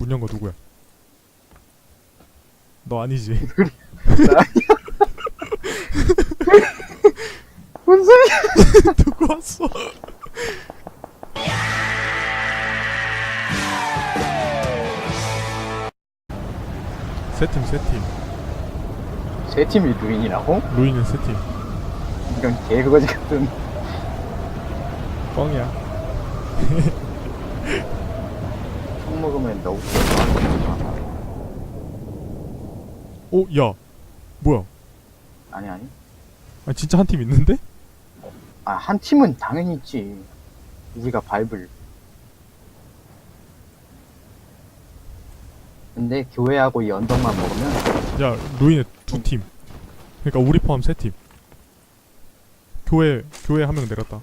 문 연 거 누구야? 너 아니지? 뭔 소리야? 누구 왔어? 세팀 세팀 세 팀이 루인이라고? 루이는 세팀 이런 개그거지 같은. 뻥이야 총 먹으면 너무. 오, 야 뭐야 아니 아니. 아 진짜 한 팀 있는데? 아 한 팀은 당연히 있지. 우리가 바이블. 근데 교회하고 이 언덕만 먹으면 야 루이네 두팀 그러니까 우리 포함 세 팀 교회 교회 한 명 내렸다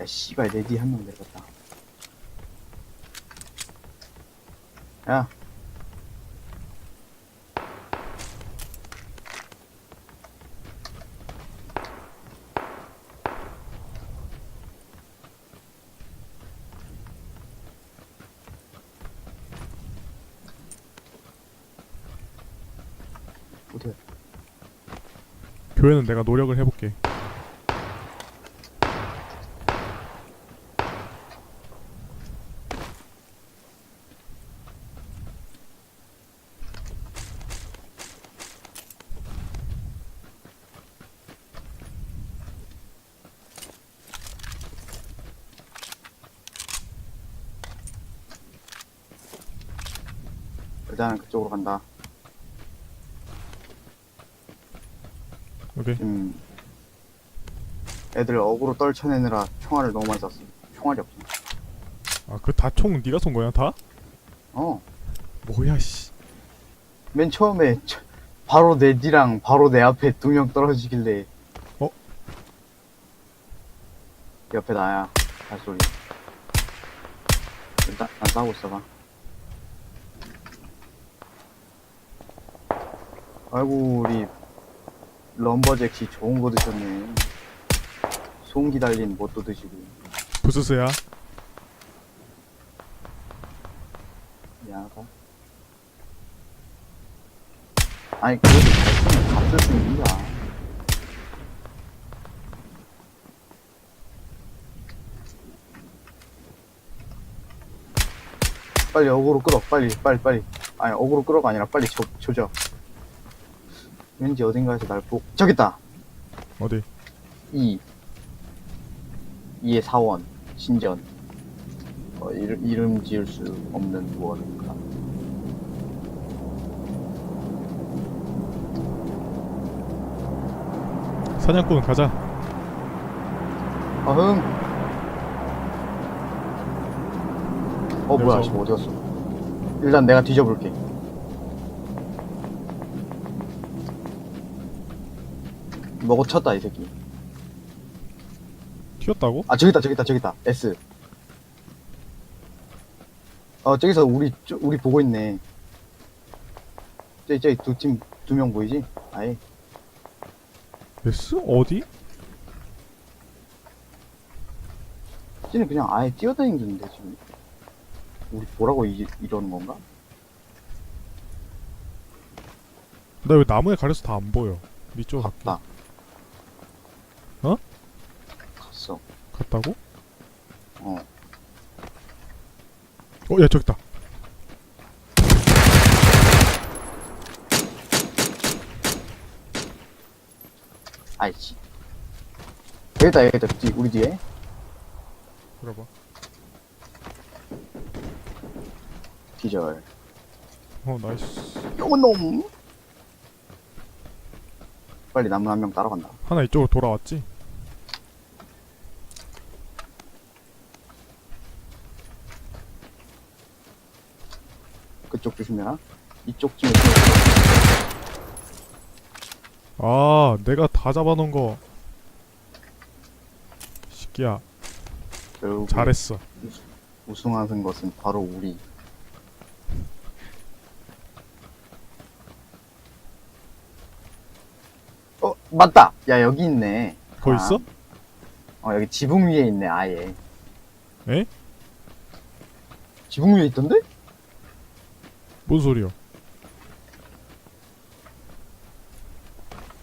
야 씨발 내 뒤에 한명 내렸다. 야. 교회는 내가 노력을 해볼게 일단은 그쪽으로 간다. 오케이 음. 애들 어그로 떨쳐내느라 총알을 너무 많이 쐈어. 총알이 없어. 아 그 다 총 네가 쏜 거야 다? 어. 뭐야 씨 맨 처음에 저- 바로 내 뒤랑 바로 내 앞에 두 명 떨어지길래 어? 옆에 나야 발소리 일단 난 싸우고 있어봐 아이고 우리 럼버잭시 좋은 거 드셨네. 송기 달린 뭣도 드시고. 부스스야? 미안하다 아니 그래도 잘 쓰면 값을 이야 빨리 어그로 끌어 빨리 빨리 빨리. 아니 어그로 끌어가 아니라 빨리 조, 조져 왠지 어딘가에서 날 보고 저기 있다. 어디? 2 2의 사원 신전. 어, 이름, 이름 지을 수 없는 무언인가. 사냥꾼 가자. 어흥! 어 뭐야 여기서- 지금 어디 갔어? 일단 내가 뒤져볼게 먹어 쳤다 이 새끼 튀었다고? 아 저기 있다 저기 있다 저기 있다 S 어 저기서 우리 저- 우리 보고 있네 저기 저기 두 팀 두 명 보이지? 아예 S? 어디? 쟤는 그냥 아예 뛰어다니는데 지금 우리 보라고 이, 이러는 건가? 나 왜 나무에 가려서 다 안 보여 이쪽 갈게 갔다 어? 갔다고? 어. 어 야 저기 있다. 아이씨. 여기다 여기다 뒤, 우리 뒤에. 들어봐. 기절. 어 나이스. 요놈! 빨리 나무 한명 따라간다. 하나 이쪽으로 돌아왔지? 그쪽 조심해라. 이쪽 쯤에 아 내가 다 잡아놓은 거. 시끼야. 결국 잘했어. 우승하는 것은 바로 우리. 어 맞다! 야 여기 있네. 거기 아. 있어? 어 여기 지붕 위에 있네 아예. 에? 지붕 위에 있던데? 뭔 소리야?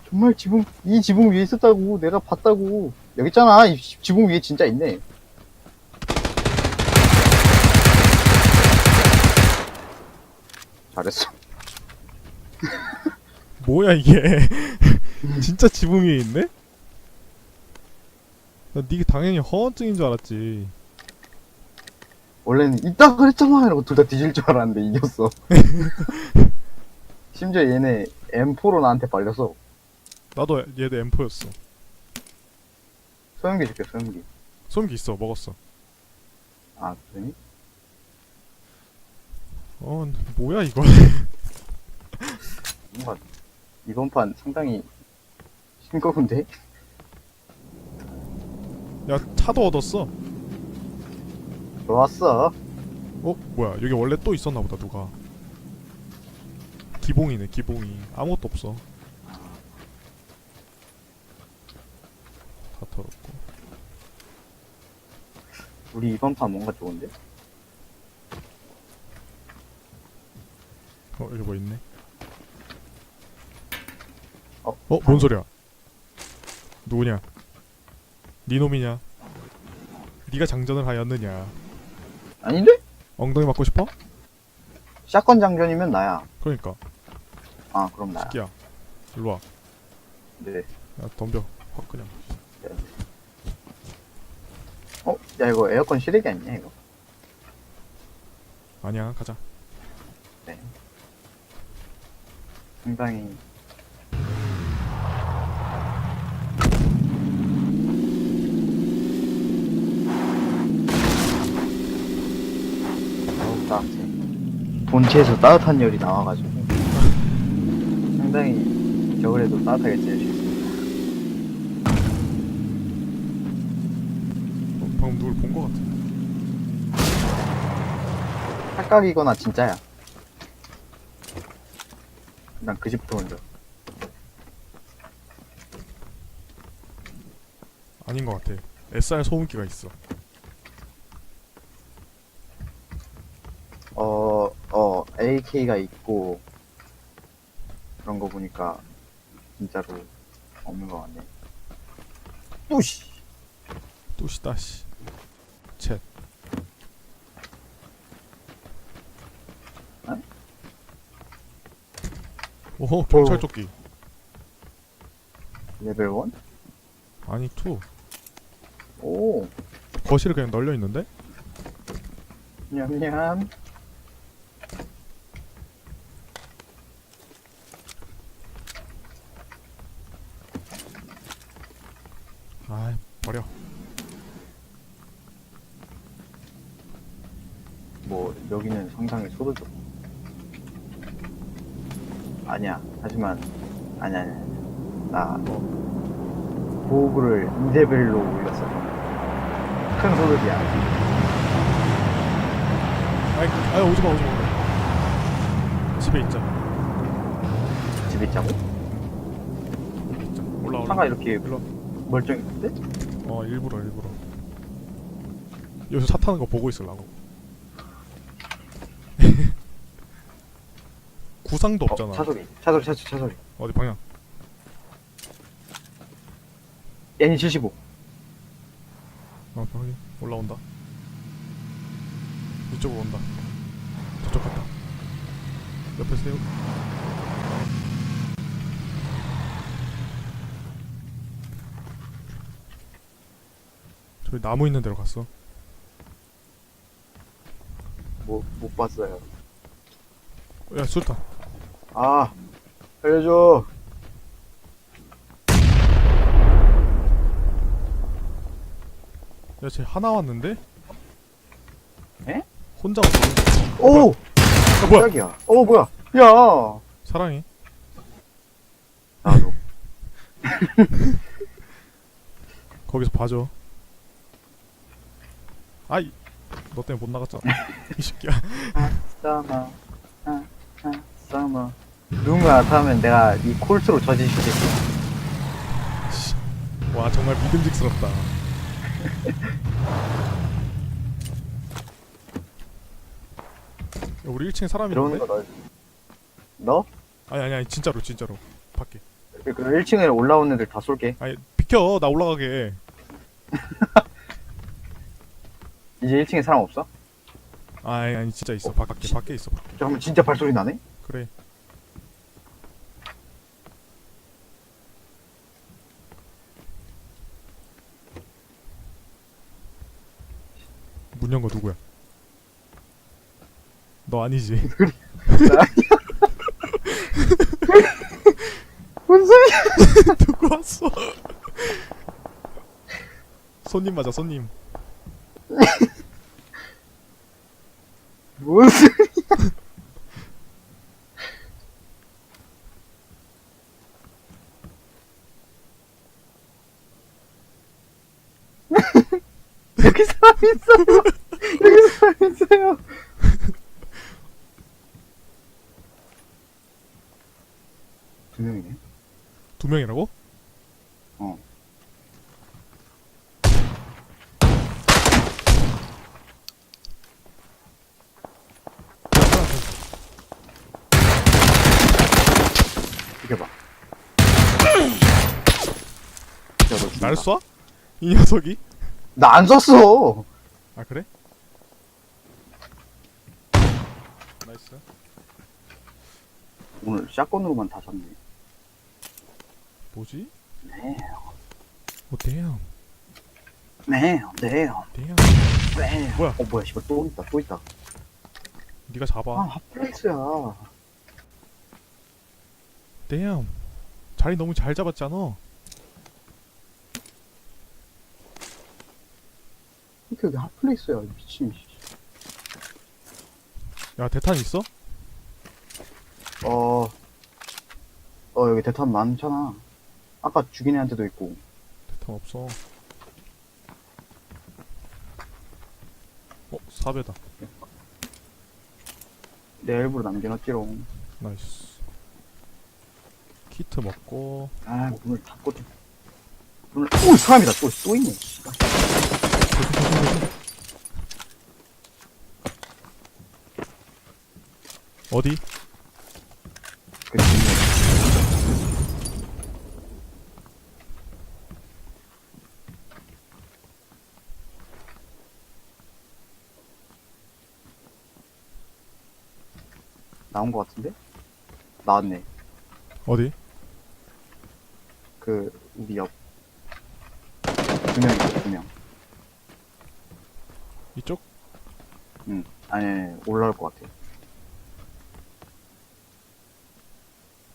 정말 지붕 이 지붕 위에 있었다고 내가 봤다고 여기 있잖아 이 지- 지붕 위에 진짜 있네 잘했어 뭐야 이게? 진짜 지붕 위에 있네? 나 니가 당연히 허언증인 줄 알았지. 원래는 있다 그랬잖아 이러고 둘 다 뒤질 줄 알았는데 이겼어 심지어 얘네 M4로 나한테 발렸어 나도 얘도 M4였어. 소형기 줄게 소형기 소음기 있어 먹었어. 아 그러니? 어 뭐야 이거? 뭔가 이번 판 상당히 싱거운데? 야 차도 얻었어. 좋았어 어 뭐야 여기 원래 또 있었나 보다 누가. 기봉이네 기봉이 아무것도 없어. 다 털었고. 우리 이번 판 뭔가 좋은데? 어 여기 뭐 있네. 어? 어 뭔 소리야? 누구냐? 네 놈이냐? 네가 장전을 하였느냐? 아닌데? 엉덩이 맞고 싶어? 샷건 장전이면 나야 그러니까 아 그럼 나야 새끼야 일로 와. 네 야 덤벼 확 그냥. 어? 야 이거 에어컨 실외기 아니냐 이거? 아니야 가자. 네 상당히 어우 따뜻해 본체에서 따뜻한 열이 나와가지고 상당히 겨울에도 따뜻하게 지낼 수 있습니다 어, 방금 누굴 본거 같은데. 착각이거나 진짜야 일단 그 집부터 먼저 아닌 것 같아. SR 소음기가 있어. 어, 어, AK가 있고, 그런 거 보니까, 진짜로 없는 것 같네. 뿌시! 또시다 씨. 챗. 어? 오호 경찰 조끼. 레벨 1? 아니 2. 오, 거실에 그냥 널려 있는데? 냠냠. 아 버려. 뭐, 여기는 상당히 소도적. 아니야, 하지만, 아니야, 아니야. 아니야. 나, 2레벨로 올렸어. 큰 소득이야. 아이 아이 오지 마 오지 마. 집에 있자. 집에 있자고? 있자. 올라 올라. 차가 이렇게 일로. 멀쩡했는데? 어 일부러 일부러. 여기서 차 타는 거 보고 있으려고. 구상도 없잖아. 어, 차소리, 차 소리, 차 소리, 차 소리. 어디 방향? N이 75. 어, 방향 올라온다. 이쪽으로 온다. 저쪽 갔다. 옆에 세우. 저기 나무 있는 데로 갔어. 뭐, 못 봤어요. 야, 수류탄. 아, 알려줘. 야, 쟤 하나 왔는데? 에? 혼자 왔어. 오! 야, 뭐야? 깜짝이야. 오, 뭐야. 야! 사랑해. 나도. 거기서 봐줘. 아이, 너 때문에 못 나갔잖아. 이 새끼야. 서머, 아, 아, 서머. 누군가 나타나면 내가 이 콜트로 저지시켰어. 씨. 와, 정말 믿음직스럽다. 우리 1층에 사람이 들어오는 있는데? 거 너? 너? 아니 아니 아니 진짜로 진짜로 밖에 그 1층에 올라온 애들 다 쏠게. 아니 비켜 나 올라가게 이제 1층에 사람 없어? 아니 아니 진짜 있어 밖에 밖에 있어. 잠깐만 진짜 발소리 나네? 그래 문 연 거 누구야? 너 아니지? 뭔 소리야? 누구 왔어? 손님 맞아 손님 뭔 소리? 여기 사람 있어요. 여기 사람 있어요. 두 명이네. 두 명이라고? 어. 이겨봐. 날 쏴? 이 녀석이? 나안 쐈어. 아 그래? 나이스 오늘 샷건으로만 다 샀네. 뭐지? 네, 어 damn 네, 네, damn 네. 뭐야? 어 뭐야, 씨발 또 있다, 또 있다. 네가 아, 잡아 핫플레이스야. damn 자리 너무 잘 잡았잖아 이렇게 여기 핫플레이스야, 미친. 씨. 야 대탄 있어? 어, 어 여기 대탄 많잖아. 아까 죽인 애한테도 있고. 대탄 없어 어 사배다 내 일부러 남겨놨지롱. 나이스 키트 먹고 아, 문을 닫고 좀. 문을, 오, 사람이다. 또, 또 있네. 씨발. 어디? 그 뒷면. 나온 것 같은데? 나왔네. 어디? 그, 우리 옆. 두명 있어, 두 명. 이쪽? 응. 아니, 아니, 올라올 것 같아.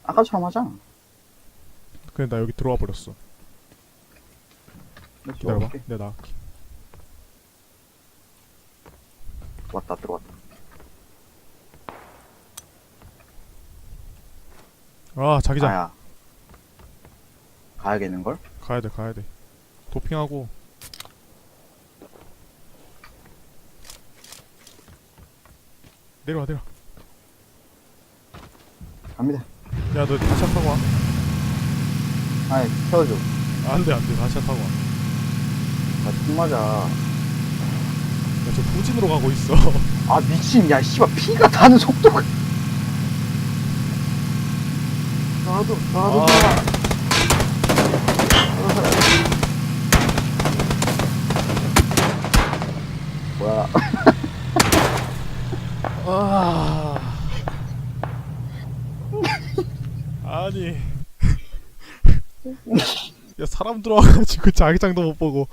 아까처럼 하자. 그래 나 여기 들어와 버렸어 나 기다려봐. 내가 나갈게 왔다, 들어왔다. 아 자기장 아야. 가야겠는걸? 가야돼 가야돼 도핑하고 내려와 내려와 갑니다. 야너 다시 타고 와 아이, 태워줘. 안돼 안돼 다시 타고 나총 맞아. 후진으로 가고 있어 아, 미친. 야, 씨발, 피가 다는 속도가. 나도, 나도. 아. 뭐야. 아 아니 야 사람 들어와가지고 자기장도 못 보고